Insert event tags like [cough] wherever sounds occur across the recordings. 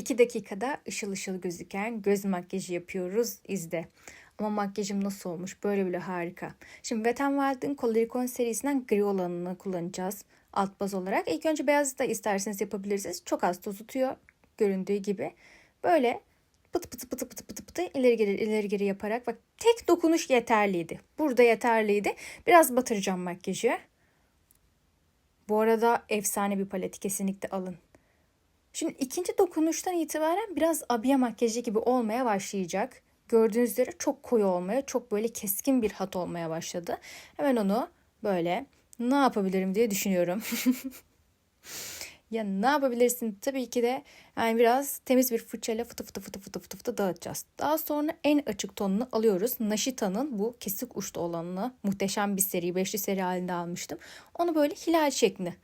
2 dakikada ışıl ışıl gözüken göz makyajı yapıyoruz. İzle. Ama makyajım nasıl olmuş? Böyle bile harika. Şimdi Wet n Wild'in Coloricon serisinden gri olanını kullanacağız. Alt baz olarak. İlk önce beyazı da isterseniz yapabilirsiniz. Çok az toz tutuyor. Göründüğü gibi. Böyle pıtı pıtı pıtı pıtı pıtı pıtı ileri geri ileri geri yaparak bak tek dokunuş yeterliydi. Burada yeterliydi. Biraz batıracağım makyajı. Bu arada efsane bir palet kesinlikle alın. Şimdi ikinci dokunuştan itibaren biraz abiye makyajı gibi olmaya başlayacak. Gördüğünüz üzere çok koyu olmaya, çok böyle keskin bir hat olmaya başladı. Hemen onu böyle ne yapabilirim diye düşünüyorum. [laughs] ya ne yapabilirsin? Tabii ki de yani biraz temiz bir fırçayla fıtı fıtı fıtı fıtı fıtı fıtı dağıtacağız. Daha sonra en açık tonunu alıyoruz. Nashita'nın bu kesik uçlu olanını muhteşem bir seri, beşli seri halinde almıştım. Onu böyle hilal şekli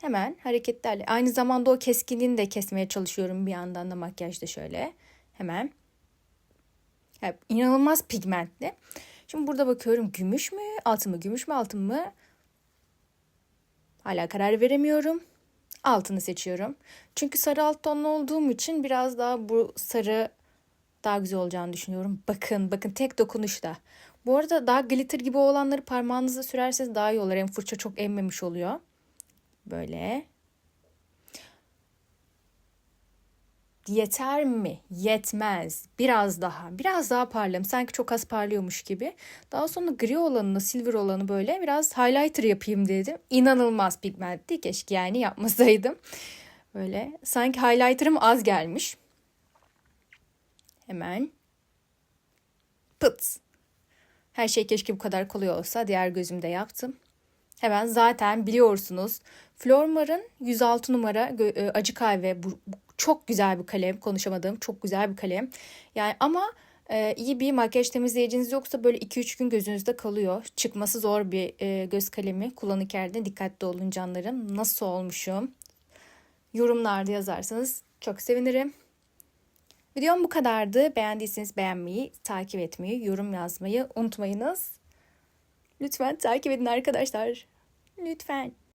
Hemen hareketlerle aynı zamanda o keskinliğini de kesmeye çalışıyorum bir yandan da makyajda şöyle. Hemen. Yani inanılmaz pigmentli. Şimdi burada bakıyorum gümüş mü altın mı gümüş mü altın mı? Hala karar veremiyorum. Altını seçiyorum. Çünkü sarı alt tonlu olduğum için biraz daha bu sarı daha güzel olacağını düşünüyorum. Bakın bakın tek dokunuşta. Bu arada daha glitter gibi olanları parmağınıza sürerseniz daha iyi olur. Hem fırça çok emmemiş oluyor. Böyle. Yeter mi? Yetmez. Biraz daha. Biraz daha parlayayım. Sanki çok az parlıyormuş gibi. Daha sonra gri olanını, silver olanı böyle biraz highlighter yapayım dedim. İnanılmaz pigmentli. Keşke yani yapmasaydım. Böyle sanki highlighter'ım az gelmiş. Hemen. Pıt. Her şey keşke bu kadar kolay olsa. Diğer gözümde yaptım. Hemen zaten biliyorsunuz Flormar'ın 106 numara e, acı kahve bu, çok güzel bir kalem. Konuşamadığım çok güzel bir kalem. Yani ama e, iyi bir makyaj temizleyiciniz yoksa böyle 2-3 gün gözünüzde kalıyor. Çıkması zor bir e, göz kalemi. Kullanırken dikkatli olun canlarım. Nasıl olmuşum? Yorumlarda yazarsanız çok sevinirim. Videom bu kadardı. Beğendiyseniz beğenmeyi, takip etmeyi, yorum yazmayı unutmayınız. Lütfen takip edin arkadaşlar. Lütfen.